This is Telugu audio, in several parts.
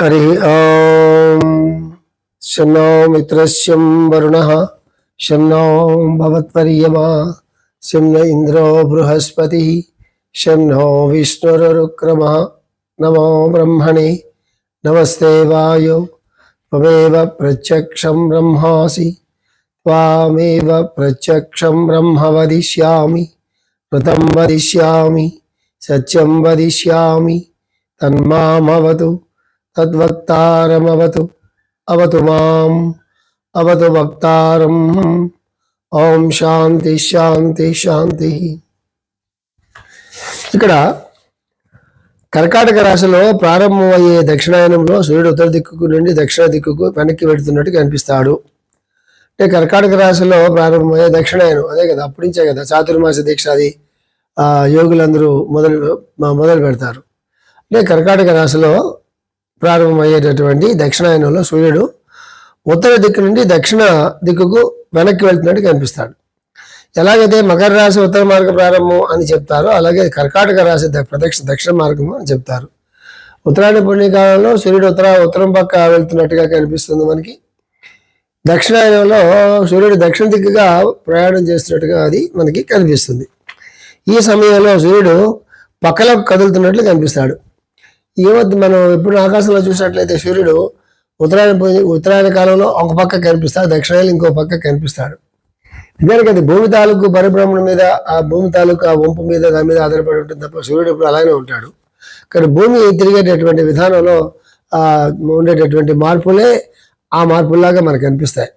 हरि ॐ शं नो मित्रस्यं वरुणः शं नो भवत्वर्यमा शं न इन्द्रो बृहस्पतिः शं नो विष्णुरुक्रमः नमो ब्रह्मणे नमस्ते वायो त्वमेव प्रत्यक्षं ब्रह्मासि त्वामेव प्रत्यक्षं ब्रह्म वदिष्यामि ऋतं वदिष्यामि सत्यं वदिष्यामि तन्मामवतु తద్వక్తారమవతు అవతు మాం అవతు వక్తారం ఓం శాంతి శాంతి శాంతి ఇక్కడ కర్కాటక రాశిలో ప్రారంభమయ్యే దక్షిణాయనంలో సూర్యుడు ఉత్తర దిక్కుకు నుండి దక్షిణ దిక్కుకు వెనక్కి పెడుతున్నట్టు కనిపిస్తాడు. అంటే కర్కాటక రాశిలో ప్రారంభమయ్యే దక్షిణాయనం అదే కదా అప్పటి నుంచే కదా చాతుర్మాస దీక్ష అది యోగులందరూ మొదలు మొదలు పెడతారు. అంటే కర్కాటక రాశిలో ప్రారంభమయ్యేటటువంటి దక్షిణాయనంలో సూర్యుడు ఉత్తర దిక్కు నుండి దక్షిణ దిక్కుకు వెనక్కి వెళ్తున్నట్టు కనిపిస్తాడు. ఎలాగైతే మకర రాశి ఉత్తర మార్గ ప్రారంభం అని చెప్తారో అలాగే కర్కాటక రాశి ప్రదక్షిణ దక్షిణ మార్గం అని చెప్తారు. ఉత్తరాయణ పుణ్యకాలంలో సూర్యుడు ఉత్తర ఉత్తరం పక్క వెళ్తున్నట్టుగా కనిపిస్తుంది మనకి. దక్షిణాయనంలో సూర్యుడు దక్షిణ దిక్కుగా ప్రయాణం చేస్తున్నట్టుగా అది మనకి కనిపిస్తుంది. ఈ సమయంలో సూర్యుడు పక్కలకు కదులుతున్నట్లు కనిపిస్తాడు. ఈ వద్ద మనం ఎప్పుడు ఆకాశంలో చూసినట్లయితే సూర్యుడు ఉత్తరాయణ పోయి- ఉత్తరాయణ కాలంలో ఒక పక్క కనిపిస్తాడు దక్షిణాయనం ఇంకో పక్క కనిపిస్తాడు. నిజానికి అది భూమి తాలూకు పరిభ్రమణ మీద ఆ భూమి తాలూకు ఆ వంపు మీద దాని మీద ఆధారపడి ఉంటుంది తప్ప సూర్యుడు ఎప్పుడు అలానే ఉంటాడు. కానీ భూమి తిరిగేటటువంటి విధానంలో ఆ ఉండేటటువంటి మార్పులే ఆ మార్పుల్లాగా మనకు కనిపిస్తాయి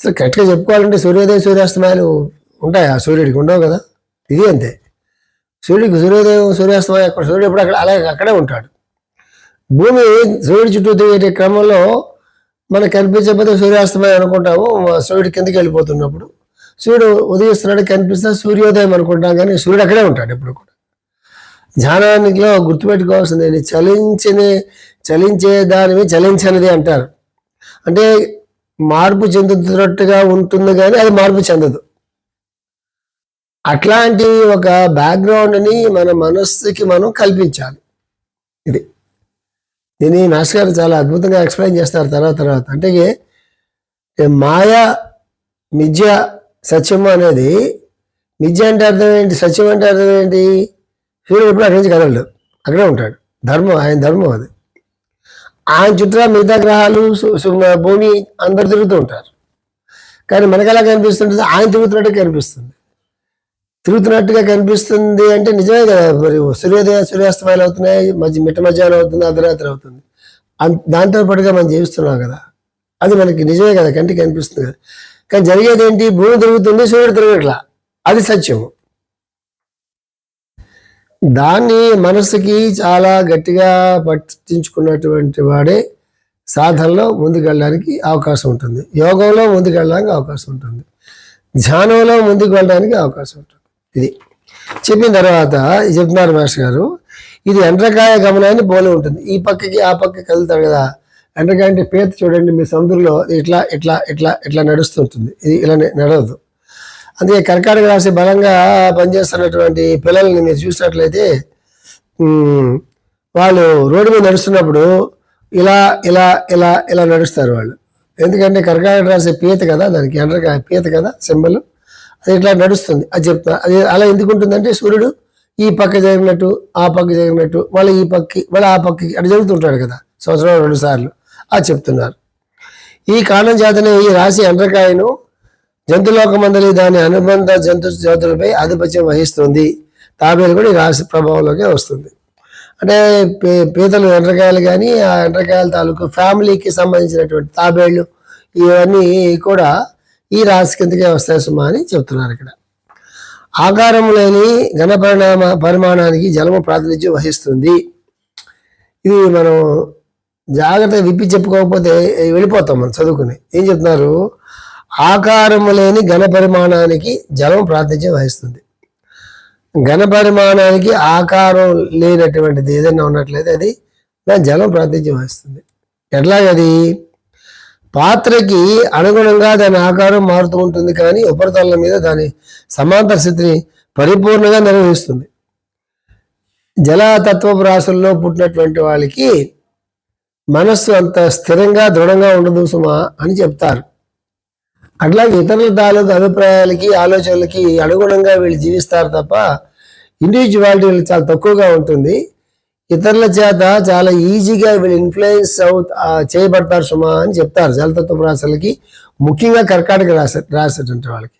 అసలు కరెక్ట్గా చెప్పుకోవాలంటే సూర్యోదయం సూర్యాస్తమయాలు ఉంటాయి? ఆ సూర్యుడికి ఉండవు కదా? ఇది అంతే. సూర్యుడికి సూర్యోదయం సూర్యాస్తమయం అక్కడ సూర్యుడు ఎప్పుడు అక్కడ అలాగే అక్కడే ఉంటాడు. భూమి సూర్యుడి చుట్టూ తిరిగే క్రమంలో మనకు కనిపించకపోతే సూర్యాస్తమయం అనుకుంటాము. సూర్యుడి కిందకి వెళ్ళిపోతున్నప్పుడు సూర్యుడు ఉదయిస్తున్నాడు కనిపిస్తే సూర్యోదయం అనుకుంటాం కానీ సూర్యుడు అక్కడే ఉంటాడు ఎప్పుడు కూడా. ధ్యానానికిలో గుర్తుపెట్టుకోవాల్సింది చలించని చలించే దానివి చలించనిది అంటారు. అంటే మార్పు చెందుతున్నట్టుగా ఉంటుంది కానీ అది మార్పు చెందదు. అట్లాంటి ఒక బ్యాక్గ్రౌండ్ని మన మనస్సుకి మనం కల్పించాలి. ఇది. దీన్ని మాస్టర్ గారు చాలా అద్భుతంగా ఎక్స్ప్లెయిన్ చేస్తారు తర్వాత తర్వాత. అంటే మాయ మిథ్య సత్యము అనేది మిథ్య అంటే అర్థం ఏంటి సత్యం అంటే అర్థం ఏంటి? సూర్యుడు ఎప్పుడు అక్కడి నుంచి కదలడు. అక్కడే ఉంటాడు. ధర్మం ఆయన ధర్మం అది. ఆయన చుట్టూ మిగతా గ్రహాలు భూమి అందరు తిరుగుతూ ఉంటారు. కానీ మనకు ఎలా కనిపిస్తుంటుంది? ఆయన తిరుగుతున్నట్టు కనిపిస్తుంది. తిరుగుతున్నట్టుగా కనిపిస్తుంది అంటే నిజమే కదా మరి సూర్యోదయ సూర్యాస్తమాయాలు అవుతున్నాయి మధ్య మిట్ట మధ్యాహ్నం అవుతుంది అర్ధరాత్రి అవుతుంది. అన్- దాంతో పాటుగా మనం జీవిస్తున్నాం కదా. అది మనకి నిజమే కదా కంటికి కనిపిస్తుంది కదా. కానీ జరిగేది ఏంటి భూమి తిరుగుతుంది సూర్యుడు తిరగట్లా. అది సత్యము. దాన్ని మనసుకి చాలా గట్టిగా పట్టించుకున్నటువంటి వాడే సాధనలో ముందుకెళ్ళడానికి అవకాశం ఉంటుంది. యోగంలో ముందుకెళ్ళడానికి అవకాశం ఉంటుంది. ధ్యానంలో ముందుకు వెళ్ళడానికి అవకాశం ఉంటుంది. ఇది. చెప్పిన తర్వాత చెప్తున్నారు మాస్టర్ గారు ఇది ఎండ్రకాయ గమనాన్ని పోలి ఉంటుంది. ఈ పక్కకి ఆ పక్కకి వెళ్తారు కదా. ఎండ్రకాయ అంటే పేత చూడండి మీ సముద్రంలో ఇట్లా ఇట్లా ఇట్లా ఇట్లా నడుస్తుంటుంది. ఇది ఇలా నడవదు. అందుకే కర్కాటక రాశి బలంగా పనిచేస్తున్నటువంటి పిల్లల్ని మీరు చూసినట్లయితే వాళ్ళు రోడ్డు మీద నడుస్తున్నప్పుడు ఇలా ఇలా ఇలా ఇలా నడుస్తారు వాళ్ళు. ఎందుకంటే కర్కాటక రాశి పీత కదా దానికి ఎండ్రకాయ పీత కదా సింబల్. ఇట్లా నడుస్తుంది. అది చెప్తా. అది అలా ఎందుకు ఉంటుందంటే సూర్యుడు ఈ పక్క జరిగినట్టు ఆ పక్క జరిగినట్టు మళ్ళీ ఈ పక్కి మళ్ళీ ఆ పక్కి అటు జరుగుతుంటాడు కదా సంవత్సరం రెండు సార్లు. అది చెప్తున్నారు. ఈ కారణం చేతనే ఈ రాశి ఎండ్రకాయను జంతులోకమందలి దాని అనుబంధ జంతు జాతులపై ఆధిపత్యం వహిస్తుంది. తాబేలు కూడా ఈ రాశి ప్రభావంలోకే వస్తుంది. అంటే పీ- పీతలు ఎండ్రకాయలు కానీ ఆ ఎండ్రకాయల తాలూకు ఫ్యామిలీకి సంబంధించినటువంటి తాబేళ్ళు ఇవన్నీ కూడా ఈ రాశి కిందకే వస్తాయి సుమా అని చెప్తున్నారు ఇక్కడ. ఆకారం లేని ఘన పరిణామ పరిమాణానికి జలము ప్రాతినిధ్యం వహిస్తుంది. ఇది మనం జాగ్రత్త విప్పి చెప్పుకోకపోతే వెళ్ళిపోతాం మనం చదువుకుని. ఏం చెప్తున్నారు? ఆకారము లేని ఘన పరిమాణానికి జలం ప్రాతినిధ్యం వహిస్తుంది. ఘన పరిమాణానికి ఆకారం లేనటువంటిది ఏదైనా ఉన్నట్లయితే అది జలం ప్రాతినిధ్యం వహిస్తుంది. ఎట్లాగది? పాత్రకి అనుగుణంగా దాని ఆకారం మారుతూ ఉంటుంది కానీ ఉపరితలం మీద దాని సమాంతర స్థితిని పరిపూర్ణంగా నిర్వహిస్తుంది. జలతత్వపు రాశుల్లో పుట్టినటువంటి వాళ్ళకి మనస్సు అంత స్థిరంగా దృఢంగా ఉండదు సుమా అని చెప్తారు. అట్లాగే ఇతరుల తాలూకు అభిప్రాయాలకి ఆలోచనలకి అనుగుణంగా వీళ్ళు జీవిస్తారు తప్ప ఇండివిజువాలిటీ చాలా తక్కువగా ఉంటుంది. ఇతరుల చేత చాలా ఈజీగా వీళ్ళు ఇన్ఫ్లుయెన్స్ అవు చేయబడతారు సుమా అని చెప్తారు జలతత్వ రాశులకి. ముఖ్యంగా కర్కాటక రాశి రాసేటువంటి వాళ్ళకి.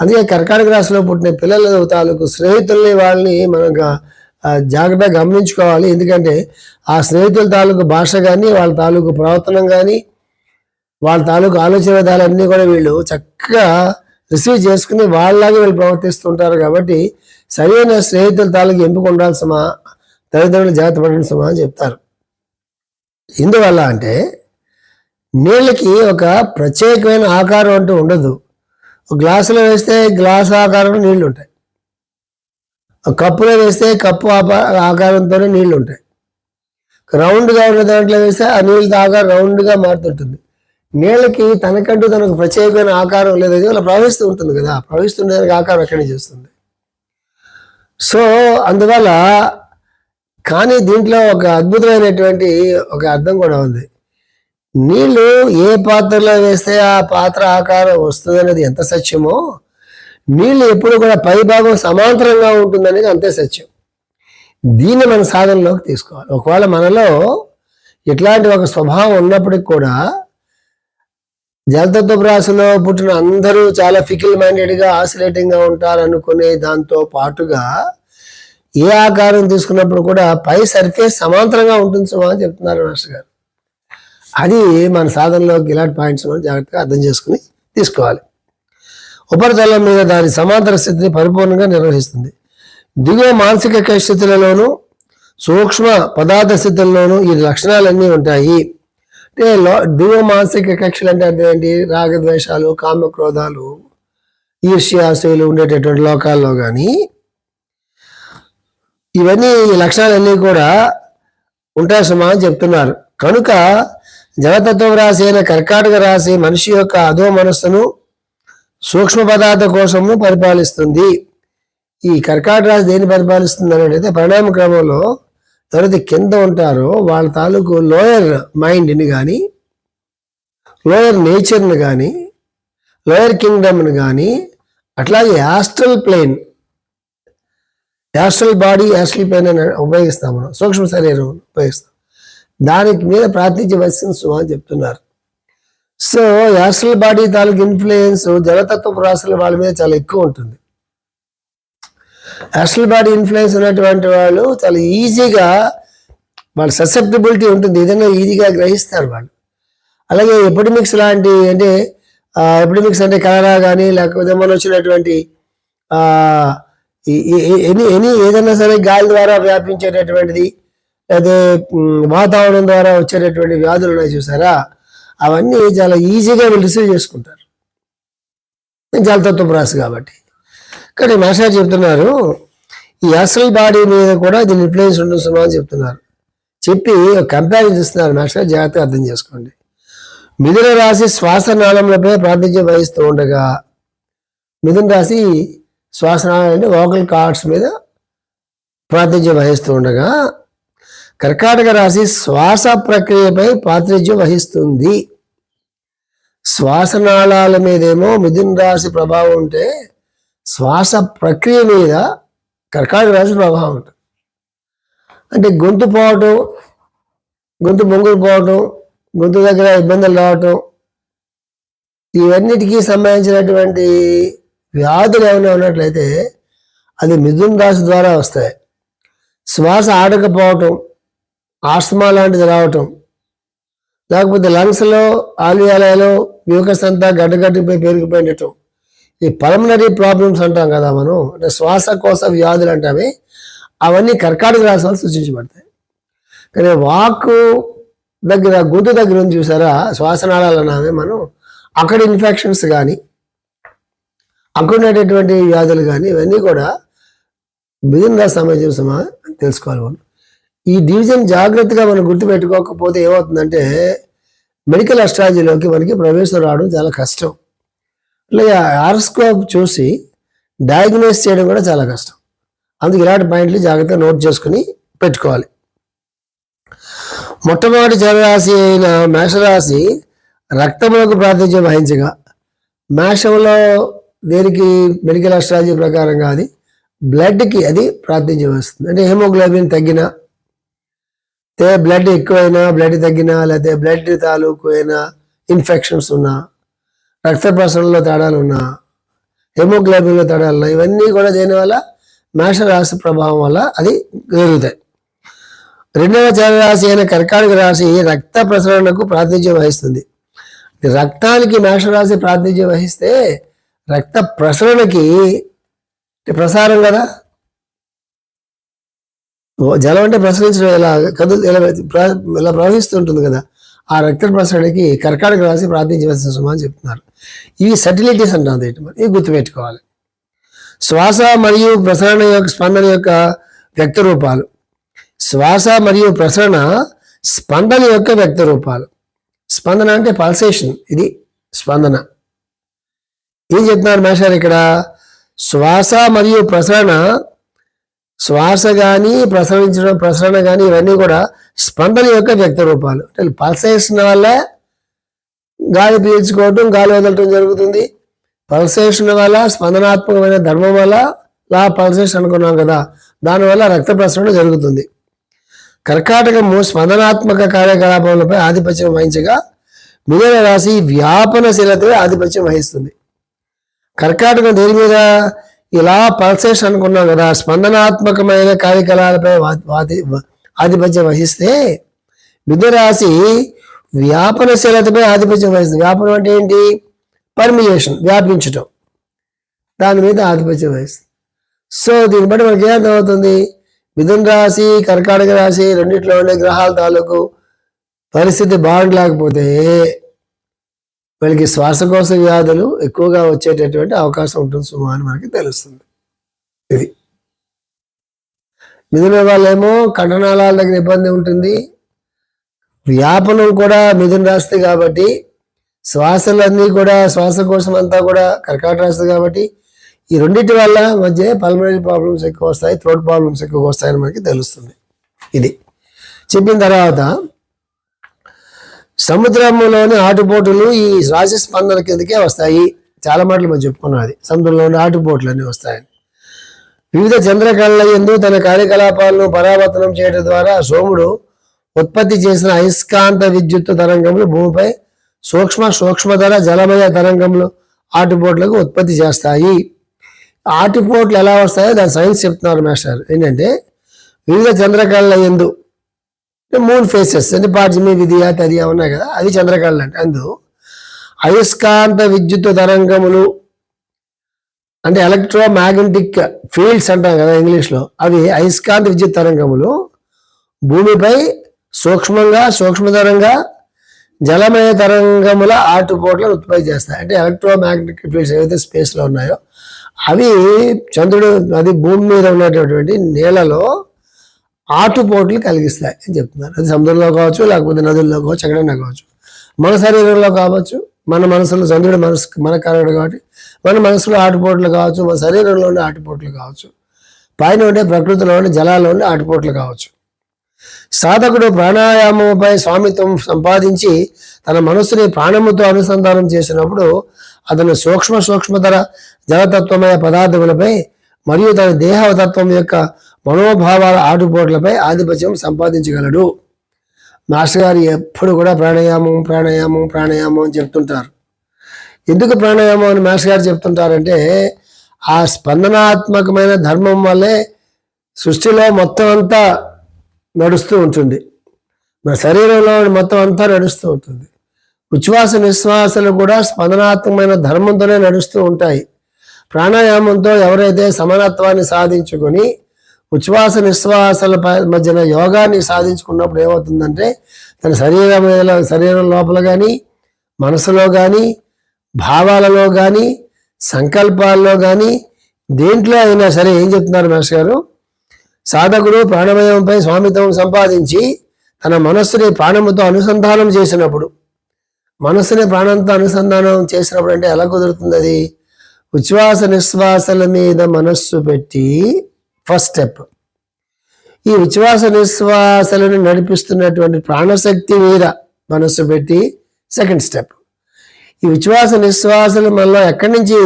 అందుకే కర్కాటక రాశిలో పుట్టిన పిల్లల తాలూకు స్నేహితుల్ని వాళ్ళని మనం జాగ్రత్తగా గమనించుకోవాలి. ఎందుకంటే ఆ స్నేహితుల తాలూకు భాష కానీ వాళ్ళ తాలూకు ప్రవర్తనం కానీ వాళ్ళ తాలూకు ఆలోచన విధాలన్నీ కూడా వీళ్ళు చక్కగా రిసీవ్ చేసుకుని వాళ్ళలాగే వీళ్ళు ప్రవర్తిస్తుంటారు కాబట్టి సరైన స్నేహితుల తాలూకు ఎంపిక ఉండాల్సిన తల్లిదండ్రులు జాగ్రత్త పడాల్సిన అని చెప్తారు. ఎందువల్ల అంటే నీళ్ళకి ఒక ప్రత్యేకమైన ఆకారం అంటూ ఉండదు. ఒక గ్లాసులో వేస్తే గ్లాస్ ఆకారంలో నీళ్ళు ఉంటాయి. కప్పులో వేస్తే కప్పు ఆకారంతోనే నీళ్ళు ఉంటాయి. రౌండ్గా ఉన్న దాంట్లో వేస్తే ఆ నీళ్ళు ఆకారం రౌండ్గా మారుతుంటుంది. నీళ్ళకి తనకంటూ తనకు ప్రత్యేకమైన ఆకారం లేదు. అలా ప్రవహిస్తూ ఉంటుంది కదా. ప్రవహిస్తుండే దానికి ఆకారం ఎక్కడి నుంచి వస్తుంది? సో అందువల్ల కానీ దీంట్లో ఒక అద్భుతమైనటువంటి ఒక అర్థం కూడా ఉంది. నీళ్ళు ఏ పాత్రలో వేస్తే ఆ పాత్ర ఆకారం వస్తుంది అనేది ఎంత సత్యమో నీళ్ళు ఎప్పుడు కూడా పై భాగం సమాంతరంగా ఉంటుందనేది అంతే సత్యం. దీన్ని మన సాధనలోకి తీసుకోవాలి. ఒకవేళ మనలో ఇట్లాంటి ఒక స్వభావం ఉన్నప్పటికి కూడా జలతత్వ రాశిలో పుట్టిన అందరూ చాలా ఫికిల్ మైండెడ్గా ఆసిలేటింగ్గా ఉంటారు అనుకునే దాంతో పాటుగా ఏ ఆకారం తీసుకున్నప్పుడు కూడా పై సర్ఫేస్ సమాంతరంగా ఉంటుంది సుమా అని చెప్తున్నారు మాస్టర్ గారు. అది మన సాధనలోకి ఇలాంటి పాయింట్స్ మనం జాగ్రత్తగా అర్థం చేసుకుని తీసుకోవాలి. ఉపరితలం మీద దాని సమాంతర స్థితిని పరిపూర్ణంగా నిర్వహిస్తుంది. దిగువ మానసిక స్థితులలోనూ సూక్ష్మ పదార్థ స్థితుల్లోనూ ఈ లక్షణాలన్నీ ఉంటాయి. అంటే దిగువ మానసిక కక్షలు అంటే అర్థం ఏంటి? రాగద్వేషాలు కామక్రోధాలు ఈర్ష్యాశయులు ఉండేటటువంటి లోకాల్లో కానీ ఇవన్నీ ఈ లక్షణాలన్నీ కూడా ఉంటాయి సుమా అని చెప్తున్నారు. కనుక జలతత్వం రాశి అయిన కర్కాటక రాశి మనిషి యొక్క అధో మనస్సును సూక్ష్మ పదార్థ కోసము పరిపాలిస్తుంది. ఈ కర్కాటక రాశి దేన్ని పరిపాలిస్తుంది అనేది పరిణామ క్రమంలో ఎవరైతే కింద ఉంటారో వాళ్ళ తాలూకు లోయర్ మైండ్ని కానీ లోయర్ నేచర్ని కానీ లోయర్ కింగ్డమ్ని కానీ అట్లాగే astral plane astral body astral plane అని ఉపయోగిస్తాం మనం. సూక్ష్మ శరీరం ఉపయోగిస్తాం. దానికి మీద ప్రాతినిధ్యం అని చెప్తున్నారు. సో యాస్ట్రల్ బాడీ తాలూకు ఇన్ఫ్లుయెన్స్ జలతత్వ రాశుల వాళ్ళ మీద చాలా ఎక్కువ ఉంటుంది. యాస్ట్రల్ బాడీ ఇన్ఫ్లుయెన్స్ ఉన్నటువంటి వాళ్ళు చాలా ఈజీగా వాళ్ళ ససెప్టబిలిటీ ఉంటుంది. ఏదైనా ఈజీగా గ్రహిస్తారు వాళ్ళు. అలాగే ఎపిడమిక్స్ లాంటి అంటే ఎపిడమిక్స్ అంటే కలరా కానీ లేకపోతే మన వచ్చినటువంటి ఎనీ ఎనీ ఏదైనా సరే గాలి ద్వారా వ్యాపించేటటువంటిది లేదా వాతావరణం ద్వారా వచ్చేటటువంటి వ్యాధులు ఉన్నాయి చూసారా? అవన్నీ చాలా ఈజీగా వీళ్ళు రిసీవ్ చేసుకుంటారు. జలతత్వ రాశి కాబట్టి. కానీ మాస్టర్ చెప్తున్నారు ఈ అసల్ బాడీ మీద కూడా దీని ఇన్ఫ్లుయెన్స్ ఉంటుంది అని చెప్తున్నారు. చెప్పి కంపారిజన్ ఇస్తున్నారు మాస్టర్ జాగ్రత్తగా అర్థం చేసుకోండి. మిథున రాశి శ్వాస నాళములపై ప్రాతినిధ్యం వహిస్తూ ఉండగా మిథున రాశి శ్వాస అంటే వోకల్ కార్డ్స్ మీద ప్రాతినిధ్యం వహిస్తూ ఉండగా కర్కాటక రాశి శ్వాస ప్రక్రియపై ప్రాతినిధ్యం వహిస్తుంది. శ్వాసనాళాల మీదేమో మిథున రాశి ప్రభావం ఉంటే శ్వాస ప్రక్రియ మీద కర్కాటక రాశి ప్రభావం ఉంటుంది. అంటే గొంతు పోవటం గొంతు బొంగులు పోవటం గొంతు దగ్గర ఇబ్బందులు రావటం ఇవన్నిటికీ సంబంధించినటువంటి వ్యాధులు ఏమైనా ఉన్నట్లయితే అది మిథున్ రాశి ద్వారా వస్తాయి. శ్వాస ఆడకపోవటం ఆస్తమా లాంటిది రావటం లేకపోతే లంగ్స్లో ఆల్వియాలలో మ్యూకస్ అంతా గడ్డగడ్డిపోయి పెరిగిపోయినట్టు ఈ పల్మనరీ ప్రాబ్లమ్స్ అంటాం కదా మనం. అంటే శ్వాసకోశ వ్యాధులు అంటామే. అవన్నీ కర్కాటక రాశి వాళ్ళు సూచించబడతాయి. కానీ వాక్ దగ్గర గుడ్డు దగ్గర ఉంది చూసారా? శ్వాసనాళాలు అన్నామే మనం. అక్కడ ఇన్ఫెక్షన్స్ కానీ అక్కడ వ్యాధులు కానీ ఇవన్నీ కూడా మిథున రాశి సంబంధించిన సమా తెలుసుకోవాలి మనం. ఈ డివిజన్ జాగ్రత్తగా మనం గుర్తుపెట్టుకోకపోతే ఏమవుతుందంటే మెడికల్ అస్ట్రాలజీలోకి మనకి ప్రవేశం రావడం చాలా కష్టం. అలాగే ఆర్స్కోప్ చూసి డయాగ్నోస్ చేయడం కూడా చాలా కష్టం. అందుకు ఇలాంటి పాయింట్లు జాగ్రత్తగా నోట్ చేసుకుని పెట్టుకోవాలి. మొట్టమొదటి జలరాశి అయిన మేషరాశి రక్తములకు ప్రాతినిధ్యం వహించగా మేషంలో దేనికి మెడికల్ అస్ట్రాలజీ ప్రకారంగా అది బ్లడ్కి అది ప్రాతినిధ్యం వస్తుంది. అంటే హెమోగ్లోబిన్ తగ్గిన లేకపోతే బ్లడ్ ఎక్కువైనా బ్లడ్ తగ్గినా లేకపోతే బ్లడ్ తాలూకు అయినా ఇన్ఫెక్షన్స్ ఉన్నా రక్త ప్రసరణలో తేడాలు ఉన్నా హెమోగ్లోబిన్లో తేడాలు ఉన్నా ఇవన్నీ కూడా దేనివల్ల మేషరాశి ప్రభావం వల్ల అది జరుగుతాయి. రెండవ చరరాశి అయిన కర్కాటక రాశి రక్త ప్రసరణకు ప్రాతినిధ్యం వహిస్తుంది. రక్తానికి మేషరాశి ప్రాతినిధ్యం వహిస్తే రక్త ప్రసరణకి ప్రసారం కదా? జలం అంటే ప్రసరించడం ఎలా? కదులు ఎలా ప్ర- ఇలా ప్రవహిస్తుంటుంది కదా? ఆ రక్త ప్రసరణకి కర్కాటక రాసి ప్రార్థించవలసిన సుమా అని చెప్తున్నారు. ఇవి సటిలిటీస్ అంటాం వీటి మరి ఇవి గుర్తుపెట్టుకోవాలి. శ్వాస మరియు ప్రసరణ యొక్క స్పందన యొక్క వ్యక్త రూపాలు శ్వాస మరియు ప్రసరణ స్పందన యొక్క వ్యక్త రూపాలు స్పందన అంటే పల్సేషన్. ఇది స్పందన. ఏం చెప్తున్నారు మేషారు ఇక్కడ? శ్వాస మరియు ప్రసరణ శ్వాస కానీ ప్రసరించడం ప్రసరణ కానీ ఇవన్నీ కూడా స్పందన యొక్క వ్యక్త రూపాలు. అంటే పల్సేషన్ వల్ల గాలి పీల్చుకోవటం గాలి వదలటం జరుగుతుంది. పల్సేషన్ వల్ల స్పందనాత్మకమైన ధర్మం వల్ల లా పల్సేషన్ అనుకున్నాం కదా దానివల్ల రక్త ప్రసరణ జరుగుతుంది. కర్కాటకము స్పందనాత్మక కార్యకలాపాలపై ఆధిపత్యం వహించగా మిగిలిన రాశి వ్యాపనశీలతపై ఆధిపత్యం వహిస్తుంది. కర్కాటకం దేని మీద ఇలా పల్సేషన్ అనుకున్నాం కదా స్పందనాత్మకమైన కార్యకలాపాలపై వాతి ఆధిపత్యం వహిస్తే మిథున రాశి వ్యాపనశీలతపై ఆధిపత్యం వహిస్తుంది. వ్యాపనం అంటే ఏంటి? పర్మియేషన్ వ్యాపించటం. దాని మీద ఆధిపత్యం వహిస్తుంది. సో దీన్ని బట్టి మనకి ఏమర్థమవుతుంది మిథున రాశి కర్కాటక రాశి రెండిట్లో ఉండే గ్రహాల తాలూకు పరిస్థితి బాగుండలేకపోతే వీళ్ళకి శ్వాసకోశ వ్యాధులు ఎక్కువగా వచ్చేటటువంటి అవకాశం ఉంటుంది సుమా అని మనకి తెలుస్తుంది. ఇది. మిథున వాళ్ళేమో కంఠనాళాల దగ్గర ఇబ్బంది ఉంటుంది. వ్యాపనం కూడా మిథున రాస్తుంది కాబట్టి శ్వాసలన్నీ కూడా శ్వాసకోశం అంతా కూడా కర్కాట రాస్తుంది కాబట్టి ఈ రెండింటి వల్ల మధ్య పల్మనరీ ప్రాబ్లమ్స్ ఎక్కువ వస్తాయి థ్రోట్ ప్రాబ్లమ్స్ ఎక్కువ వస్తాయని మనకి తెలుస్తుంది. ఇది. చెప్పిన తర్వాత సముద్రంలోని ఆటుపోటులు ఈ రాశి స్పందన కిందకే వస్తాయి. చాలా మాటలు మనం చెప్పుకున్నది. సముద్రంలోని ఆటుపోట్లు అన్నీ వస్తాయని. వివిధ చంద్రకళల ఎందు తన కార్యకలాపాలను పరావర్తనం చేయడం ద్వారా సోముడు ఉత్పత్తి చేసిన అయస్కాంత విద్యుత్ తరంగములు భూమిపై సూక్ష్మ సూక్ష్మధర జలమయ తరంగములు ఆటుపోట్లకు ఉత్పత్తి చేస్తాయి. ఆటుపోట్లు ఎలా వస్తాయో దాని సైన్స్ చెప్తున్నారు మాస్టర్. ఏంటంటే వివిధ చంద్రకళల ఎందు మూన్ ఫేసెస్ అంటే పాడ్జిమి విధియ తదియ ఉన్నాయి కదా? అది చంద్రకళలు అంటే. అందు అయస్కాంత విద్యుత్ తరంగములు అంటే ఎలక్ట్రో మ్యాగ్నెటిక్ ఫీల్డ్స్ అంటాం కదా ఇంగ్లీష్లో అవి అయస్కాంత విద్యుత్ తరంగములు. భూమిపై సూక్ష్మంగా సూక్ష్మతరంగా జలమయ తరంగముల ఆటుపోట్లను ఉత్పత్తి చేస్తాయి. అంటే ఎలక్ట్రో మ్యాగ్నెటిక్ ఫీల్డ్స్ ఏవైతే స్పేస్లో ఉన్నాయో అవి చంద్రుడు అది భూమి మీద ఉన్నటువంటి నీళ్ళలో ఆటుపోట్లు కలిగిస్తాయి అని చెప్తున్నారు. అది సముద్రంలో కావచ్చు లేకపోతే నదుల్లో కావచ్చు ఎక్కడైనా కావచ్చు. మన శరీరంలో కావచ్చు మన మనసులో చంద్రుడు మనసు మన కారణం కాబట్టి మన మనసులో ఆటుపోట్లు కావచ్చు మన శరీరంలో ఉండే ఆటుపోట్లు కావచ్చు పైన ఉండే ప్రకృతిలో ఉండే జలాల్లో ఉండే ఆటుపోట్లు కావచ్చు. సాధకుడు ప్రాణాయామంపై స్వామిత్వం సంపాదించి తన మనస్సుని ప్రాణముతో అనుసంధానం చేసినప్పుడు అతను సూక్ష్మ సూక్ష్మతర జలతత్వమయ పదార్థములపై మరియు తన దేహతత్వం యొక్క మనోభావాల ఆటుపోట్లపై ఆధిపత్యం సంపాదించగలడు. మాస్టర్ గారు ఎప్పుడు కూడా ప్రాణాయామం ప్రాణాయామం ప్రాణాయామం అని చెప్తుంటారు. ఎందుకు ప్రాణాయామం అని మాస్టర్ గారు చెప్తుంటారంటే ఆ స్పందనాత్మకమైన ధర్మం వల్లే సృష్టిలో మొత్తం అంతా నడుస్తూ ఉంటుంది. మన శరీరంలో మొత్తం అంతా నడుస్తూ ఉంటుంది. ఉచ్ఛ్వాస నిశ్వాసలు కూడా స్పందనాత్మకమైన ధర్మంతోనే నడుస్తూ ఉంటాయి. ప్రాణాయామంతో ఎవరైతే సమానత్వాన్ని సాధించుకొని ఉచ్ఛ్వాస నిశ్వాసాల మధ్యన యోగాన్ని సాధించుకున్నప్పుడు ఏమవుతుందంటే తన శరీరం శరీరం లోపల కానీ మనసులో కానీ భావాలలో కానీ సంకల్పాల్లో కానీ దేంట్లో అయినా సరే ఏం చెప్తున్నారు మాస్టర్ గారు? సాధకుడు ప్రాణమయంపై స్వామిత్వం సంపాదించి తన మనస్సుని ప్రాణముతో అనుసంధానం చేసినప్పుడు మనస్సుని ప్రాణంతో అనుసంధానం చేసినప్పుడు అంటే ఎలా కుదురుతుంది అది? ఉచ్ఛ్వాస నిశ్వాసల మీద మనస్సు పెట్టి ఫస్ట్ స్టెప్. ఈ ఉచ్ఛ్వాస నిశ్వాసలను నడిపిస్తున్నటువంటి ప్రాణశక్తి మీద మనస్సు పెట్టి సెకండ్ స్టెప్. ఈ ఉచ్ఛ్వాస నిశ్వాసలు మనలో ఎక్కడి నుంచి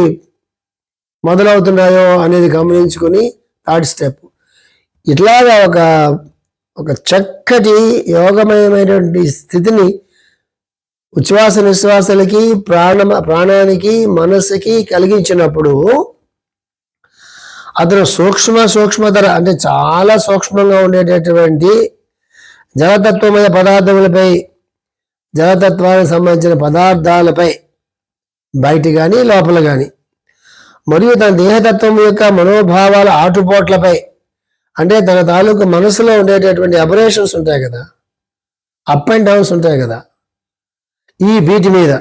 మొదలవుతున్నాయో అనేది గమనించుకొని థర్డ్ స్టెప్. ఇట్లాగా ఒక ఒక చక్కటి యోగమయమైనటువంటి స్థితిని ఉచ్ఛ్వాస నిశ్వాసలకి ప్రాణ ప్రాణానికి మనస్సుకి కలిగించినప్పుడు అతను సూక్ష్మ సూక్ష్మతర అంటే చాలా సూక్ష్మంగా ఉండేటటువంటి జలతత్వమైన పదార్థములపై జలతత్వానికి సంబంధించిన పదార్థాలపై బయట కానీ లోపల కానీ మరియు తన దేహతత్వం యొక్క మనోభావాల ఆటుపోట్లపై అంటే తన తాలూకు మనసులో ఉండేటటువంటి అబరేషన్స్ ఉంటాయి కదా అప్ అండ్ డౌన్స్ ఉంటాయి కదా ఈ వీటి మీద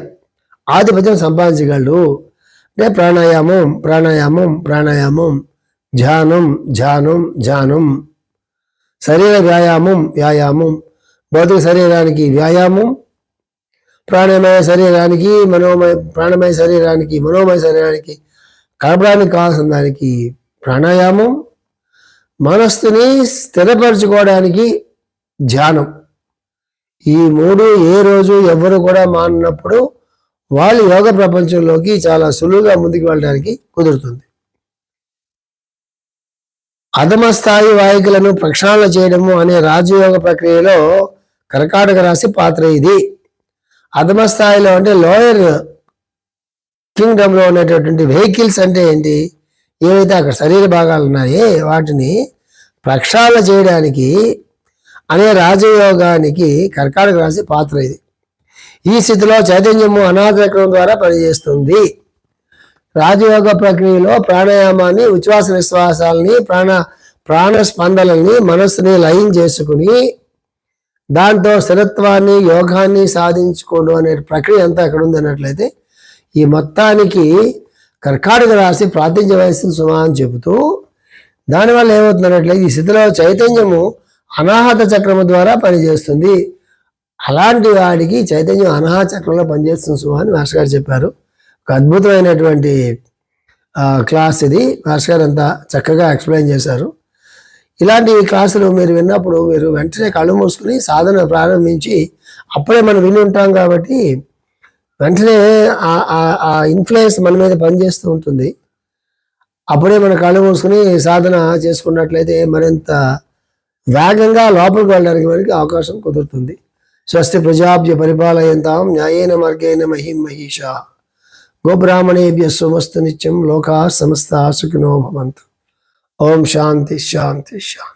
ఆధిపత్యం సంపాదించగలడు. అంటే ప్రాణాయామం ప్రాణాయామం ప్రాణాయామం ధ్యానం ధ్యానం ధ్యానం. శరీర వ్యాయామం వ్యాయామం. భౌతిక శరీరానికి వ్యాయామం. ప్రాణమయ శరీరానికి మనోమయ ప్రాణమయ శరీరానికి మనోమయ శరీరానికి కలపడానికి కావాల్సిన దానికి ప్రాణాయామం. మనస్సుని స్థిరపరచుకోవడానికి ధ్యానం. ఈ మూడు ఏ రోజు ఎవరు కూడా మానప్పుడు వాళ్ళు యోగ ప్రపంచంలోకి చాలా సులువుగా ముందుకు వెళ్ళడానికి కుదురుతుంది. అధమ స్థాయి వాయికులను ప్రక్షాళన చేయడము అనే రాజయోగ ప్రక్రియలో కర్కాటక రాశి పాత్ర ఇది. అధమ స్థాయిలో అంటే లోయర్ కింగ్డమ్లో ఉన్నటువంటి వెహికల్స్ అంటే ఏంటి? ఏవైతే అక్కడ శరీర భాగాలు ఉన్నాయో వాటిని ప్రక్షాళన చేయడానికి అనే రాజయోగానికి కర్కాటక రాశి పాత్ర ఇది. ఈ స్థితిలో చైతన్యము అనాథక్రమం ద్వారా పనిచేస్తుంది. రాజయోగ ప్రక్రియలో ప్రాణాయామాన్ని ఉచ్ఛ్వాస నిశ్వాసాలని ప్రాణ ప్రాణ స్పందనల్ని మనస్సుని లయం చేసుకుని దాంతో స్థిరత్వాన్ని యోగాన్ని సాధించుకోవడం అనే ప్రక్రియ అంతా ఎక్కడ ఉంది అన్నట్లయితే ఈ మొత్తానికి కర్కాటక రాశి ప్రాతినిధ్యం సుమా అని చెబుతూ దానివల్ల ఏమవుతుందన్నట్లయితే ఈ స్థితిలో చైతన్యము అనాహత చక్రము ద్వారా పనిచేస్తుంది. అలాంటి వాడికి చైతన్యం అనాహత చక్రంలో పనిచేస్తుంది సుమా అని మాస్టర్ గారు చెప్పారు. ఒక అద్భుతమైనటువంటి క్లాస్ ఇది. మాస్టర్ గారు అంతా చక్కగా ఎక్స్ప్లెయిన్ చేశారు. ఇలాంటి క్లాసులు మీరు విన్నప్పుడు మీరు వెంటనే కళ్ళు మూసుకుని సాధన ప్రారంభించి అప్పుడే మనం విని ఉంటాం కాబట్టి వెంటనే ఆ- ఇన్ఫ్లుయెన్స్ మన మీద పనిచేస్తూ ఉంటుంది. అప్పుడే మన కళ్ళు మూసుకుని సాధన చేసుకున్నట్లయితే మరింత వేగంగా లోపలికి వెళ్ళడానికి మనకి అవకాశం కుదురుతుంది. స్వస్తి ప్రజాభ్య పరిపాలయంతాం న్యాయేన మార్గేణ మహిం మహిష. గోబ్రాహ్మణేభ్య సుమస్తు నిత్యం లోకా సమస్త సుఖినో భవంతు. ఓం శాంతి శాంతి శాంతి.